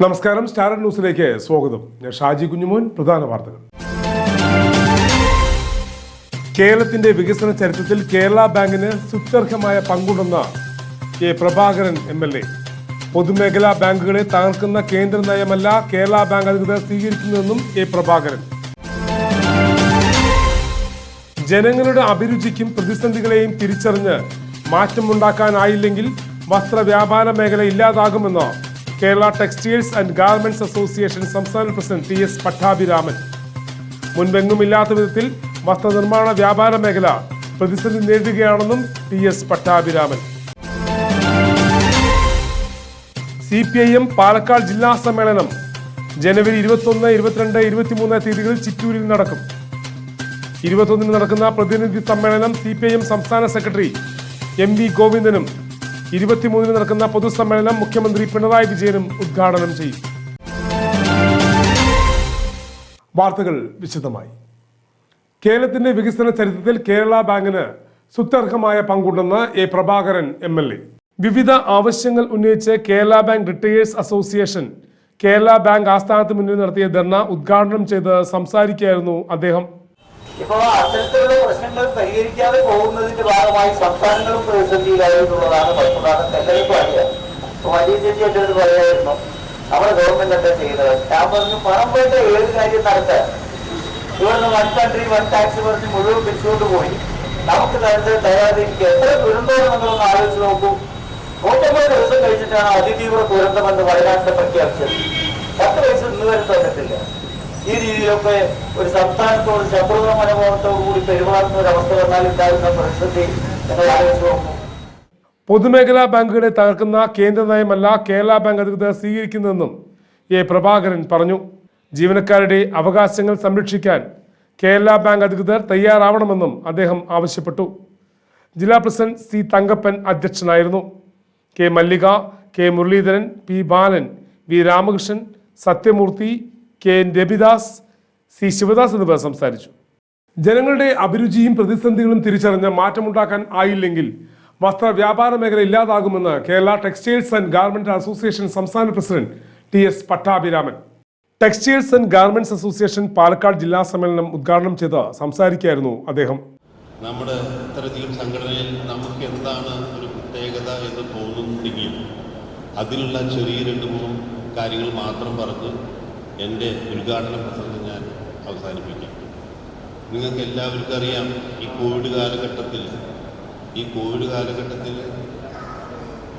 നമസ്കാരം സ്റ്റാർഡ് ന്യൂസിലേക്ക് സ്വാഗതം. ഞാൻ ഷാജി കുഞ്ഞുമോൻ പ്രധാന വാർത്തകൾ. കേരളത്തിന്റെ വികസന ചരിത്രത്തിൽ കേരള ബാങ്കിന് സുത്യർഹമായ പങ്കുണ്ടെന്ന K Prabhakaran M L A. പൊതുമേഖലാ ബാങ്കുകളെ തകർക്കുന്ന കേന്ദ്ര നയമല്ല കേരള ബാങ്ക് അധികൃതർ സ്വീകരിക്കുന്നതെന്നും കെ പ്രഭാകരൻ. ജനങ്ങളുടെ അഭിരുചിക്കും പ്രതിസന്ധികളെയും തിരിച്ചറിഞ്ഞ് മാറ്റമുണ്ടാക്കാനായില്ലെങ്കിൽ വസ്ത്ര വ്യാപാര മേഖല ഇല്ലാതാകുമെന്ന് Kerala textiles and garments association സംസ്ഥാന പ്രസിഡന്റ് ടി എസ് പട്ടാഭിരാമൻ. മുൻപെങ്ങുമില്ലാത്ത വിധത്തിൽ വസ്ത്രനിർമ്മാണ വ്യാപാര മേഖല പ്രതിസന്ധി നേരിടുകയാണെന്നും T S Pattabhiraman. C P I M Palakkad ജില്ലാ സമ്മേളനം ജനുവരി ഇരുപത്തൊന്ന് ഇരുപത്തിരണ്ട് ഇരുപത്തിമൂന്ന് തീയതികളിൽ ചിറ്റൂരിൽ നടക്കും. ഇരുപത്തൊന്നിന് നടക്കുന്ന പ്രതിനിധി സമ്മേളനം സി പി ഐ എം സംസ്ഥാന സെക്രട്ടറി എം വി ഗോവിന്ദനും ഇരുപത്തിമൂന്നിന് നടക്കുന്ന പൊതുസമ്മേളനം മുഖ്യമന്ത്രി പിണറായി വിജയനും ഉദ്ഘാടനം ചെയ്യും. വാർത്തകൾ വിശദമായി. കേരളത്തിന്റെ വികസന ചരിത്രത്തിൽ കേരള ബാങ്കിന് സുത്യർഹമായ പങ്കുണ്ടെന്ന് A Prabhakaran M L A. വിവിധ ആവശ്യങ്ങൾ ഉന്നയിച്ച് Kerala bank retirees association Kerala bank ആസ്ഥാനത്ത് മുന്നിൽ നടത്തിയ ധർണ ഉദ്ഘാടനം ചെയ്ത് സംസാരിക്കുകയായിരുന്നു അദ്ദേഹം. ഇപ്പോ അത്തരത്തിലുള്ള പ്രശ്നങ്ങൾ പരിഹരിക്കാതെ പോകുന്നതിന്റെ ഭാഗമായി സംസ്ഥാനങ്ങളും പ്രതിസന്ധിയിലായിട്ടുള്ളതാണ് പത്മനാഭൻ എല്ലാവർക്കും അറിയാം ഇപ്പൊ വലിയ ചേച്ചി എന്റെ അടുത്ത് പറയായിരുന്നു. നമ്മുടെ ഗവൺമെന്റ് എന്താ ചെയ്യുന്നത് ഞാൻ പറഞ്ഞു പണം വേണ്ട ഏത് കാര്യം നടത്താൻ? ഇവിടുന്ന് വൺ കൺട്രി വൺ ടാക്സ് പറഞ്ഞ് മുഴുവൻ പിരിച്ചുകൊണ്ട് പോയി. നമുക്ക് നേരത്തെ തയ്യാറിരിക്കുക എത്ര ദുരന്തമാണ് നിങ്ങളൊന്ന് ആലോചിച്ച് നോക്കൂ. നൂറ്റമ്പത് ദിവസം കഴിഞ്ഞിട്ടാണ് അതിതീവ്ര ദുരന്തമെന്ന് വയനാട്ടിൽ പ്രഖ്യാപിച്ചത്. പത്ത് വയസ്സ് ഇന്ന് വരെ തോന്നിട്ടില്ല. ഈ രീതിയിലൊക്കെ ഒരു സംസ്ഥാനത്തോട് ശത്രുത മനോഭാവത്തോടു കൂടി പെരുമാറുന്ന ഒരു അവസ്ഥ വന്നാൽ ഉണ്ടാകുന്ന പ്രതിസന്ധി പൊതുമേഖലാ ബാങ്കുകളെ തകർക്കുന്ന കേന്ദ്ര നയമല്ല കേരള ബാങ്ക് അധികൃതർ സ്വീകരിക്കുന്നതെന്നും എ പ്രഭാകരൻ പറഞ്ഞു. ജീവനക്കാരുടെ അവകാശങ്ങൾ സംരക്ഷിക്കാൻ കേരള ബാങ്ക് അധികൃതർ തയ്യാറാവണമെന്നും അദ്ദേഹം ആവശ്യപ്പെട്ടു. ജില്ലാ പ്രസിഡന്റ് സി തങ്കപ്പൻ അധ്യക്ഷനായിരുന്നു. K Mallika K Muraleedharan P Balan V Ramakrishnan Sathyamoorthy K N Ravidas C Sivadas എന്നിവർ സംസാരിച്ചു. ജനങ്ങളുടെ അഭിരുചിയും പ്രതിസന്ധികളും തിരിച്ചറിഞ്ഞ് മാറ്റമുണ്ടാക്കാൻ ആയില്ലെങ്കിൽ വസ്ത്ര വ്യാപാര മേഖല ഇല്ലാതാകുമെന്ന് Kerala textiles and garment association സംസ്ഥാന president T S Pattabhiraman. Textiles and garments association Palakkad ജില്ലാ സമ്മേളനം ഉദ്ഘാടനം ചെയ്ത് സംസാരിക്കുകയായിരുന്നു അദ്ദേഹം. നമ്മുടെ ഇത്തരത്തിലും സംഘടനയിൽ നമുക്ക് എന്താണ് ഒരു പ്രത്യേകത എന്ന് തോന്നുന്നുണ്ടെങ്കിൽ അതിലുള്ള ചെറിയ രണ്ട് മൂന്ന് കാര്യങ്ങൾ മാത്രം പറഞ്ഞ് എന്റെ ഉദ്ഘാടന പ്രസംഗം ഞാൻ അവസാനിപ്പിക്കാം. നിങ്ങൾക്ക് എല്ലാവർക്കും അറിയാം ഈ കോവിഡ് കാലഘട്ടത്തിൽ ഈ കോവിഡ് കാലഘട്ടത്തിൽ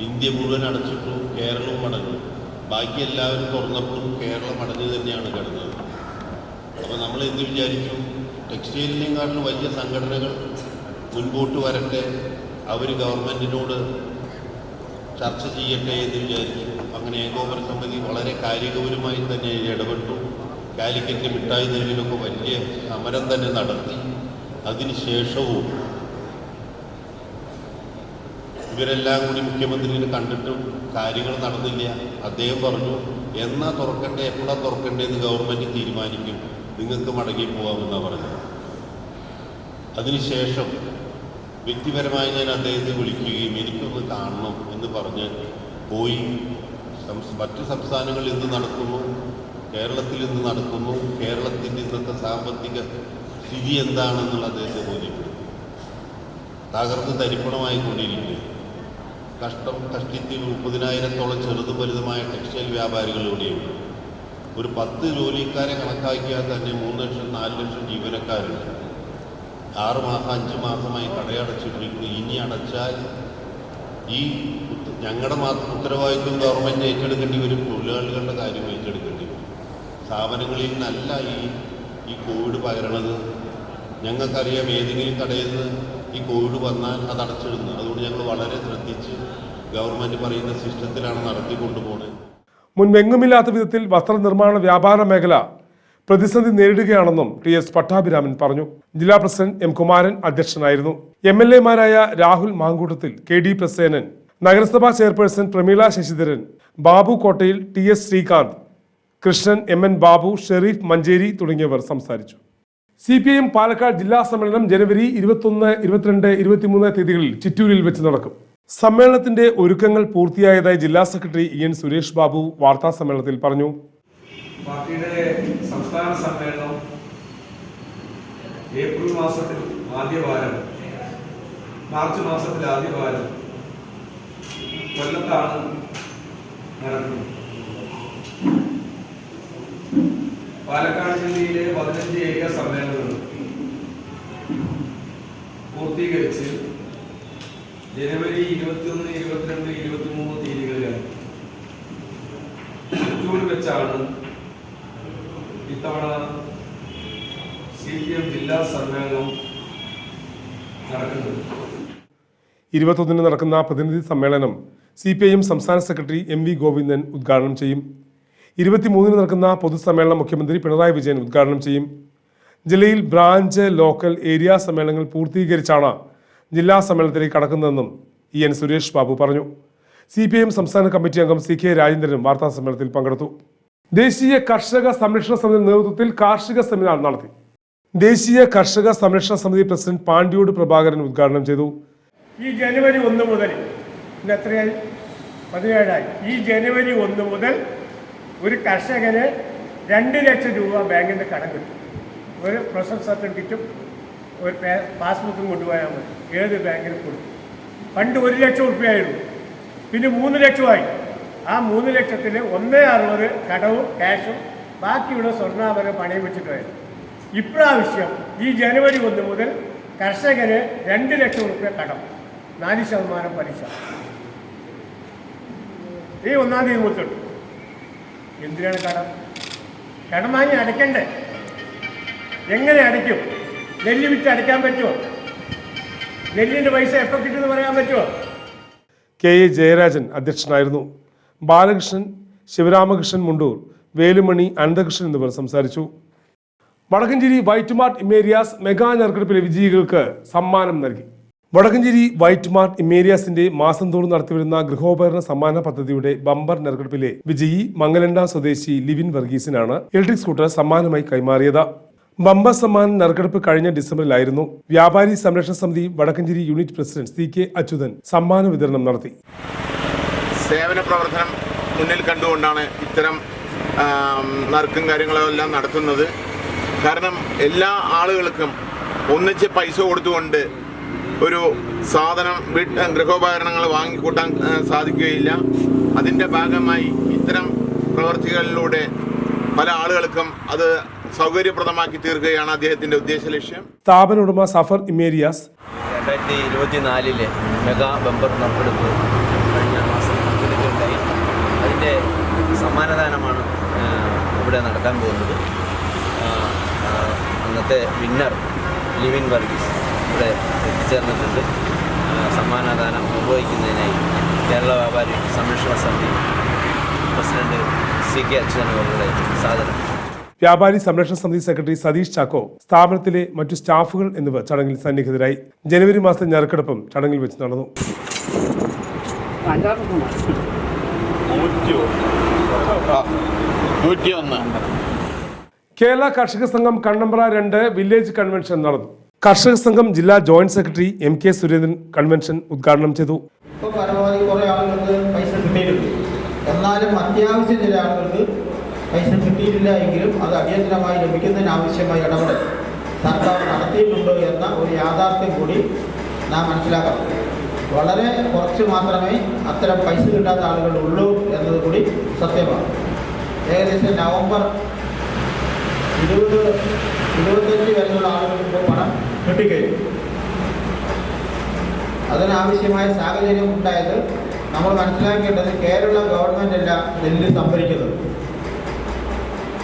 ഇന്ത്യ മുഴുവൻ അടച്ചിട്ടു കേരളവും അടഞ്ഞു ബാക്കി എല്ലാവരും തുറന്നപ്പോൾ കേരളം അടഞ്ഞു തന്നെയാണ് കിടന്നത്. അപ്പോൾ നമ്മൾ എന്ത് വിചാരിച്ചു? ടെക്സ്റ്റൈലിനെക്കാട്ടിലും വലിയ സംഘടനകൾ മുൻപോട്ട് വരട്ടെ അവർ ഗവൺമെന്റിനോട് ചർച്ച ചെയ്യട്ടെ എന്ന് വിചാരിച്ചു. അങ്ങനെ ഏകോപന സമിതി വളരെ കാര്യഗൗരവമായി തന്നെ ഇടപെട്ടു. കാലിക്കറ്റ് മിഠായി തെരുവിലൊക്കെ വലിയ സമരം തന്നെ നടത്തി. അതിനുശേഷവും ഇവരെല്ലാം കൂടി മുഖ്യമന്ത്രിയെ കണ്ടിട്ടും കാര്യങ്ങൾ നടന്നില്ല. അദ്ദേഹം പറഞ്ഞു എന്നാ തുറക്കണ്ടേ? എപ്പോഴാ തുറക്കണ്ടേ എന്ന് ഗവൺമെന്റ് തീരുമാനിക്കും. നിങ്ങൾക്ക് മടങ്ങി പോകാമെന്നാണ് പറഞ്ഞത്. അതിനുശേഷം വ്യക്തിപരമായി ഞാൻ അദ്ദേഹത്തെ വിളിക്കുകയും എനിക്കൊന്ന് കാണണം എന്ന് പറഞ്ഞ് പോയി. മറ്റ് സംസ്ഥാനങ്ങളിൽ ഇന്ന് നടക്കുന്നു? കേരളത്തിൽ ഇന്ന് നടക്കുന്നു? കേരളത്തിന്റെ ഇന്നത്തെ സാമ്പത്തിക സ്ഥിതി എന്താണെന്നുള്ള അദ്ദേഹത്തെ ബോധ്യപ്പെടും തകർന്ന് തരിപ്പണമായി കൂടിയിരിക്കുക കഷ്ടം കഷ്ടിത്തിൽ മുപ്പതിനായിരത്തോളം ചെറുതും വലുതുമായ ടെക്സ്റ്റൈൽ വ്യാപാരികൾ ഇവിടെയുണ്ട്. ഒരു പത്ത് ജോലിക്കാരെ കണക്കാക്കിയാൽ തന്നെ മൂന്ന് ലക്ഷം നാല് ലക്ഷം ജീവനക്കാരുണ്ട്. ആറ് മാസം അഞ്ച് മാസമായി കടയടച്ചിട്ടിരിക്കുന്നു. ഇനി അടച്ചാൽ ഈ ഞങ്ങളുടെ മാത്രം ഉത്തരവാദിത്വം ഗവൺമെന്റ് ഏറ്റെടുക്കേണ്ടി വരും തൊഴിലാളികളുടെ കാര്യം ഏറ്റെടുക്കേണ്ടി വരും. സ്ഥാപനങ്ങളിൽ നിന്നല്ല ഈ ഈ കോവിഡ് പകരണത്. ഞങ്ങൾക്കറിയാം ഏതെങ്കിലും കടയിൽ നിന്ന് ഈ കോവിഡ് വന്നാൽ അത് അടച്ചിടുന്നു. അതുകൊണ്ട് ഞങ്ങൾ വളരെ ശ്രദ്ധിച്ച് ഗവൺമെന്റ് പറയുന്ന സിസ്റ്റത്തിലാണ് നടത്തിക്കൊണ്ടുപോകുന്നത് മുൻപെങ്ങുമില്ലാത്ത വിധത്തിൽ വസ്ത്രനിർമ്മാണ വ്യാപാര മേഖല പ്രതിസന്ധി നേരിടുകയാണെന്നും ടി എസ് പട്ടാഭിരാമൻ പറഞ്ഞു. ജില്ലാ പ്രസിഡന്റ് എം കുമാരൻ അധ്യക്ഷനായിരുന്നു. എം എൽ എമാരായ രാഹുൽ മാങ്കൂട്ടത്തിൽ കെ ഡി പ്രസേനൻ നഗരസഭാ ചെയർപേഴ്സൺ പ്രമീള ശശിധരൻ ബാബു കോട്ടയിൽ T S Sreekanth Krishnan M N Babu Shereef Mancheri തുടങ്ങിയവർ സംസാരിച്ചു. സി പി എം പാലക്കാട് ജില്ലാ സമ്മേളനം ജനുവരി ഇരുപത്തൊന്ന് ഇരുപത്തിരണ്ട് ഇരുപത്തിമൂന്ന് തീയതികളിൽ ചിറ്റൂരിൽ വെച്ച് നടക്കും. സമ്മേളനത്തിന്റെ ഒരുക്കങ്ങൾ പൂർത്തിയായതായി ജില്ലാ secretary E N Suresh Babu വാർത്താ സമ്മേളനത്തിൽ പറഞ്ഞു. പാർട്ടിയുടെ സംസ്ഥാന സമ്മേളനം ഏപ്രിൽ മാസത്തിൽ ആദ്യവാരം മാർച്ച് മാസത്തിൽ ആദ്യവാരം കൊല്ലത്താണ് നടക്കുന്നത്. പാലക്കാട് ജില്ലയിലെ പതിനഞ്ച് ഏരിയ സമ്മേളനങ്ങൾ പൂർത്തീകരിച്ച് ജനുവരി ഇരുപത്തിയൊന്ന് ഇരുപത്തിരണ്ട് ഇരുപത്തിമൂന്ന് തീയതികളിലാണ്. ചിറ്റൂർ വെച്ചാണ് ഇത്തവണ സി പി എം ജില്ലാ സമ്മേളനം നടക്കുന്നത് ഇരുപത്തൊന്നിന് നടക്കുന്ന പ്രതിനിധി സമ്മേളനം സി പി ഐ എം സംസ്ഥാന സെക്രട്ടറി എം വി ഗോവിന്ദൻ ഉദ്ഘാടനം ചെയ്യും. ഇരുപത്തിമൂന്നിന് നടക്കുന്ന പൊതുസമ്മേളനം മുഖ്യമന്ത്രി പിണറായി വിജയൻ ഉദ്ഘാടനം ചെയ്യും. ജില്ലയിൽ ബ്രാഞ്ച് ലോക്കൽ ഏരിയ സമ്മേളനങ്ങൾ പൂർത്തീകരിച്ചാണ് ജില്ലാ സമ്മേളനത്തിലേക്ക് കടക്കുന്നതെന്നും ഇ എൻ സുരേഷ് ബാബു പറഞ്ഞു. സി പി ഐ എം സംസ്ഥാന കമ്മിറ്റി അംഗം സി കെ രാജേന്ദ്രനും വാർത്താ സമ്മേളനത്തിൽ പങ്കെടുത്തു. ദേശീയ കർഷക സംരക്ഷണ സമിതി നേതൃത്വത്തിൽ കാർഷിക സെമിനാർ നടത്തി. ദേശീയ കർഷക സംരക്ഷണ സമിതി പ്രസിഡന്റ് പാണ്ഡ്യോട് പ്രഭാകരൻ ഉദ്ഘാടനം ചെയ്തു. ഈ ജനുവരി ഒന്ന് മുതൽ എത്രയായി? പതിനേഴായി. ഈ ജനുവരി ഒന്ന് മുതൽ ഒരു കർഷകന് രണ്ട് ലക്ഷം രൂപ ബാങ്കിൽ നിന്ന് കടം കിട്ടും. ഒരു പ്രൊസസ് സർട്ടിഫിക്കറ്റും ഒരു പാസ്ബുക്കും കൊണ്ടുപോയാൽ മതി. ഏത് ബാങ്കിൽ കൊടുക്കും. പണ്ട് ഒരു ലക്ഷം ഉറുപ്പ്യായിരുന്നു പിന്നെ മൂന്ന് ലക്ഷമായി ആ മൂന്ന് ലക്ഷത്തിൽ ഒന്നേ അറുപത് കടവും ക്യാഷും ബാക്കിയുള്ള സ്വർണാഭരണം പണയം വെച്ചിട്ടുണ്ടായിരുന്നു. ഇപ്രാവശ്യം ഈ ജനുവരി ഒന്ന് മുതൽ കർഷകന് രണ്ട് ലക്ഷം റുപ്യ കടം നാല് ശതമാനം പലിശ. ഈ ഒന്നാം തീയതി മുതൽ എന്തിനാണ് കടം? കടം വാങ്ങി അടയ്ക്കണ്ടേ? എങ്ങനെ അടയ്ക്കും? നെല്ല് വിറ്റ് അടയ്ക്കാൻ പറ്റുമോ? നെല്ലിന്റെ പൈസ എപ്പോൾ കിട്ടുമെന്ന് പറയാൻ പറ്റുമോ? കെ എ ജയരാജൻ അധ്യക്ഷനായിരുന്നു. ബാലകൃഷ്ണൻ ശിവരാമകൃഷ്ണൻ മുണ്ടൂർ വേലുമണി അനന്തകൃഷ്ണൻ എന്നിവർ സംസാരിച്ചു. വടക്കഞ്ചേരി വൈറ്റ്മാർട്ട് ഇമേരിയാസ് മെഗാ ഞെറുക്കെടുപ്പിലെ വിജയികൾക്ക് സമ്മാനം നൽകി. വടക്കഞ്ചേരി വൈറ്റ് മാർട്ട് ഇമേരിയാസിന്റെ മാസം തോറും നടത്തിവരുന്ന ഗൃഹോപകരണ സമ്മാന പദ്ധതിയുടെ ബമ്പർ നറുക്കെടുപ്പിലെ വിജയി മംഗലണ്ട സ്വദേശി ലിവിൻ വർഗീസിനാണ് ഇലക്ട്രിക് സ്കൂട്ടർ സമ്മാനമായി കൈമാറിയത്. ബമ്പർ സമ്മാനം നറുക്കെടുപ്പ് കഴിഞ്ഞ ഡിസംബറിലായിരുന്നു വ്യാപാരി സംരക്ഷണ സമിതി Vadakkanchery unit president C K Achuthan സമ്മാന വിതരണം നടത്തി. സേവന പ്രവർത്തനം മുന്നിൽ കണ്ടുകൊണ്ടാണ് ഇത്തരം നറുക്കും കാര്യങ്ങളും എല്ലാം നടത്തുന്നത്. കാരണം എല്ലാ ആളുകൾക്കും ഒന്നിച്ച് പൈസ കൊടുത്തുകൊണ്ട് ഒരു സാധനം വീട്ട് ഗൃഹോപകരണങ്ങൾ വാങ്ങിക്കൂട്ടാൻ സാധിക്കുകയില്ല. അതിന്റെ ഭാഗമായി ഇത്തരം പ്രവർത്തികളിലൂടെ പല ആളുകൾക്കും അത് സൗകര്യപ്രദമാക്കി തീർക്കുകയാണ് അദ്ദേഹത്തിന്റെ ഉദ്ദേശ ലക്ഷ്യം. സ്ഥാപന ഉടമ സഫർ ഇമേരിയാസ്. രണ്ടായിരത്തി ഇരുപത്തിനാലിലെ മെഗാ ബമ്പർ നറുക്കെടുപ്പ് അതിന്റെ സമ്മാനദാനമാണ് ഇവിടെ നടക്കാൻ പോകുന്നത്. അന്നത്തെ വിന്നർ ലിവിൻ വർഗീസ് ഇവിടെ എത്തിച്ചേർന്നിട്ടുണ്ട്. സമ്മാനദാനം നിർവഹിക്കുന്നതിനായി കേരള വ്യാപാരി സംരക്ഷണ സമിതി പ്രസിഡന്റ് സി കെ അച്യുതൻ അവരുടെ സാധനം. വ്യാപാരി സംരക്ഷണ സമിതി സെക്രട്ടറി സതീഷ് ചാക്കോ സ്ഥാപനത്തിലെ മറ്റു സ്റ്റാഫുകൾ എന്നിവർ ചടങ്ങിൽ സന്നിഹിതരായി. ജനുവരി മാസത്തെ ഞെറുക്കെടുപ്പും ചടങ്ങിൽ വെച്ച് നടന്നു. കേരള കർഷക സംഘം കണ്ണമ്പ്ര രണ്ട് വില്ലേജ് കൺവെൻഷൻ നടന്നു. കർഷക സംഘം ജില്ലാ joint secretary M K Surendran convention ഉദ്ഘാടനം ചെയ്തു. എന്നാലും അത്യാവശ്യം ചില ആളുകൾക്ക് പൈസ കിട്ടിയിട്ടില്ല എങ്കിലും അത് അടിയന്തരമായി ലഭിക്കുന്നതിന് ആവശ്യമായ ഇടപെടൽ സർക്കാർ നടത്തിയിട്ടുണ്ടോ എന്ന ഒരു യാഥാർത്ഥ്യം കൂടി നാം മനസ്സിലാക്കണം. വളരെ കുറച്ച് മാത്രമേ അത്തരം പൈസ കിട്ടാത്ത ആളുകൾ ഉള്ളൂ എന്നത് കൂടി സത്യമാണ്. ഏകദേശം നവംബർ ഇരുപത് ഇരുപത്തഞ്ച് വരെയുള്ള ആളുകൾക്ക് പണം കിട്ടിക്കഴിഞ്ഞു. അതിനാവശ്യമായ സാഹചര്യം ഉണ്ടായത് നമ്മൾ മനസ്സിലാക്കേണ്ടത് കേരള ഗവൺമെന്റ് അല്ല നെല്ല് സംഭരിക്കുന്നത്.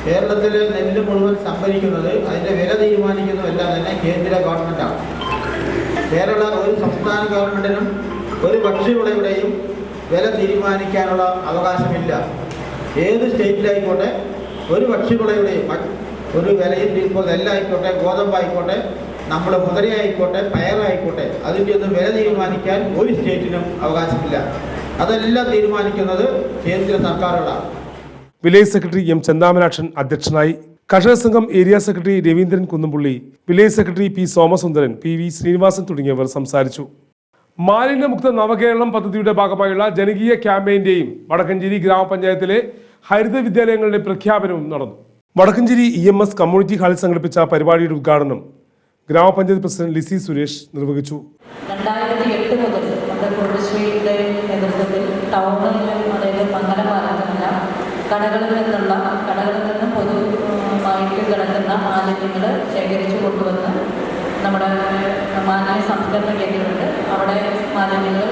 കേരളത്തിലെ നെല്ല് മുഴുവൻ സംഭരിക്കുന്നത് അതിന്റെ വില തീരുമാനിക്കുന്നതെല്ലാം തന്നെ കേന്ദ്ര ഗവൺമെന്റാണ് കേരള ഒരു സംസ്ഥാന ഗവൺമെന്റിനും ഒരു ഭക്ഷ്യവിളയുടെയും വില തീരുമാനിക്കാനുള്ള അവകാശമില്ല. ഏത് സ്റ്റേറ്റിലായിക്കോട്ടെ ഒരു ഭക്ഷ്യവിളയുടെയും ഒരു വിലയും ഇപ്പോൾ നെല്ലായിക്കോട്ടെ ഗോതമ്പായിക്കോട്ടെ നമ്മുടെ മുതലയായിക്കോട്ടെ പയറായിക്കോട്ടെ അതിന്റെ ഒന്നും വില തീരുമാനിക്കാൻ ഒരു സ്റ്റേറ്റിനും അവകാശമില്ല. അതെല്ലാം തീരുമാനിക്കുന്നത് കേന്ദ്ര സർക്കാരുകളാണ്. വില്ലേജ് സെക്രട്ടറി എം ചെന്താമരാക്ഷൻ അധ്യക്ഷനായി കർഷക സംഘം area secretary Raveendran Kunnampully village secretary P Somasundaran P V Srinivasan തുടങ്ങിയവർ സംസാരിച്ചു. മാലിന്യമുക്ത നവകേരളം പദ്ധതിയുടെ ഭാഗമായുള്ള ജനകീയ ക്യാമ്പയിന്റെയും വടക്കഞ്ചേരി ഗ്രാമപഞ്ചായത്തിലെ ഹരിത വിദ്യാലയങ്ങളുടെ പ്രഖ്യാപനവും നടന്നു. Vadakkanchery E M S community ഹാളിൽ സംഘടിപ്പിച്ച പരിപാടിയുടെ ഉദ്ഘാടനം ഗ്രാമപഞ്ചായത്ത് പ്രസിഡന്റ് ലിസി സുരേഷ് നിർവഹിച്ചു. രണ്ടായിരത്തി എട്ട് മുതൽ നേതൃത്വത്തിൽ ടൗണിലും കടകളിൽ നിന്നുള്ള മാലിന്യങ്ങൾ ശേഖരിച്ചു കൊണ്ടുവന്ന് നമ്മുടെ മാലിന്യ സംസ്കരണ കേന്ദ്രമുണ്ട്. അവിടെ മാലിന്യങ്ങൾ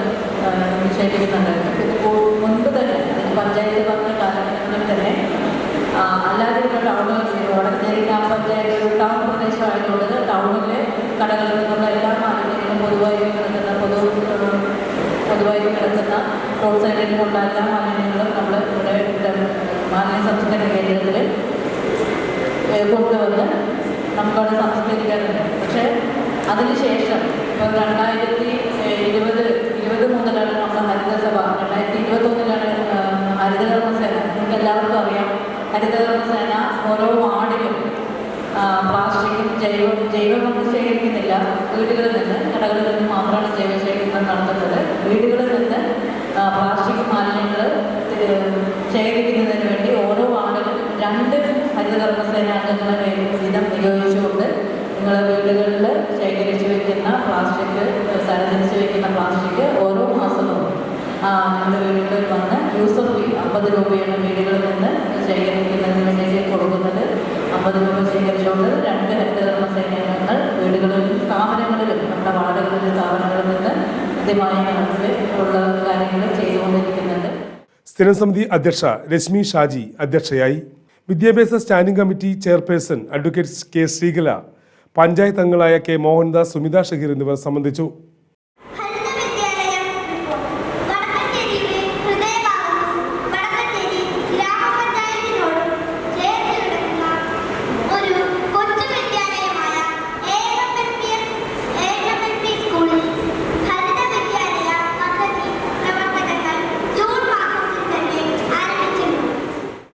ശേഖരിക്കുന്നുണ്ടായിരുന്നു. ഇത് മുൻപ് തന്നെ പഞ്ചായത്ത് പറഞ്ഞ കാലഘട്ടങ്ങളിൽ തന്നെ ആ, അല്ലാതെ ഇപ്പോൾ ടൗണ് വടക്കഞ്ചേരി ഗ്രാമപഞ്ചായത്ത് ടൗൺ പ്രദേശമായതുകൊണ്ട് ടൗണിലെ കടകളിൽ നിന്നുള്ള എല്ലാ മാലിന്യങ്ങളും പൊതുവായി കിടക്കുന്ന പൊതു പൊതുവായി കിടക്കുന്ന റോഡ് കൊണ്ടുള്ള എല്ലാ മാലിന്യങ്ങളും നമ്മൾ ഇവിടെ മാലിന്യ സംസ്കരണ കേന്ദ്രത്തിൽ കൊണ്ടുവന്ന് നമുക്കവിടെ സംസ്കരിക്കാറുണ്ട്. പക്ഷേ അതിനുശേഷം ഇപ്പോൾ രണ്ടായിരത്തി ഇരുപത് ഇരുപത് മുതലാണ് നമ്മുടെ ഹരിതസഭ. രണ്ടായിരത്തി ഇരുപത്തൊന്നിലാണ് ഹരിതകർമ്മസേന. നമുക്ക് എല്ലാവർക്കും അറിയാം ഹരിതകർമ്മസേന ഓരോ വാർഡിലും പ്ലാസ്റ്റിക്കും ജൈവ ജൈവം നമ്മൾ ശേഖരിക്കുന്നില്ല. വീടുകളിൽ നിന്ന് കടകളിൽ നിന്ന് മാത്രമാണ് ജൈവ ശേഖരണം നടത്തുന്നത്. വീടുകളിൽ നിന്ന് പ്ലാസ്റ്റിക് മാലിന്യങ്ങൾ ശേഖരിക്കുന്നതിന് വേണ്ടി ഓരോ ഹരിതകർമ്മസേന അംഗങ്ങളെ വീതം നിയോഗിച്ചുകൊണ്ട് നിങ്ങൾ വീടുകളിൽ ശേഖരിച്ചു വെക്കുന്ന പ്ലാസ്റ്റിക് തരംതിരിച്ച് വെക്കുന്ന പ്ലാസ്റ്റിക് ഓരോ മാസവും നിങ്ങളുടെ വീടുകളിൽ വന്ന് യൂസർ ഫീ അമ്പത് രൂപയാണ് വീടുകളിൽ നിന്ന് ശേഖരിക്കുന്നതിന് വേണ്ടിയിട്ട് കൊടുക്കുന്നത്. അമ്പത് രൂപ ശേഖരിച്ചുകൊണ്ട് രണ്ട് ഹരിതകർമ്മ സേനാംഗങ്ങൾ വീടുകളിലും സ്ഥാപനങ്ങളിലും നമ്മുടെ വാർഡുകളിലും സ്ഥാപനങ്ങളിൽ നിന്ന് കൃത്യമായ ഉള്ള കാര്യങ്ങൾ ചെയ്തുകൊണ്ടിരിക്കുന്നുണ്ട്. സ്ഥിരം സമിതി അധ്യക്ഷ രശ്മി ഷാജി അധ്യക്ഷയായി. വിദ്യാഭ്യാസ standing committee chairperson advocate K Sreekala panchayat അംഗങ്ങളായ കെ മോഹൻദാസ് സുമിത ഷഹീർ എന്നിവർ സംബന്ധിച്ചു.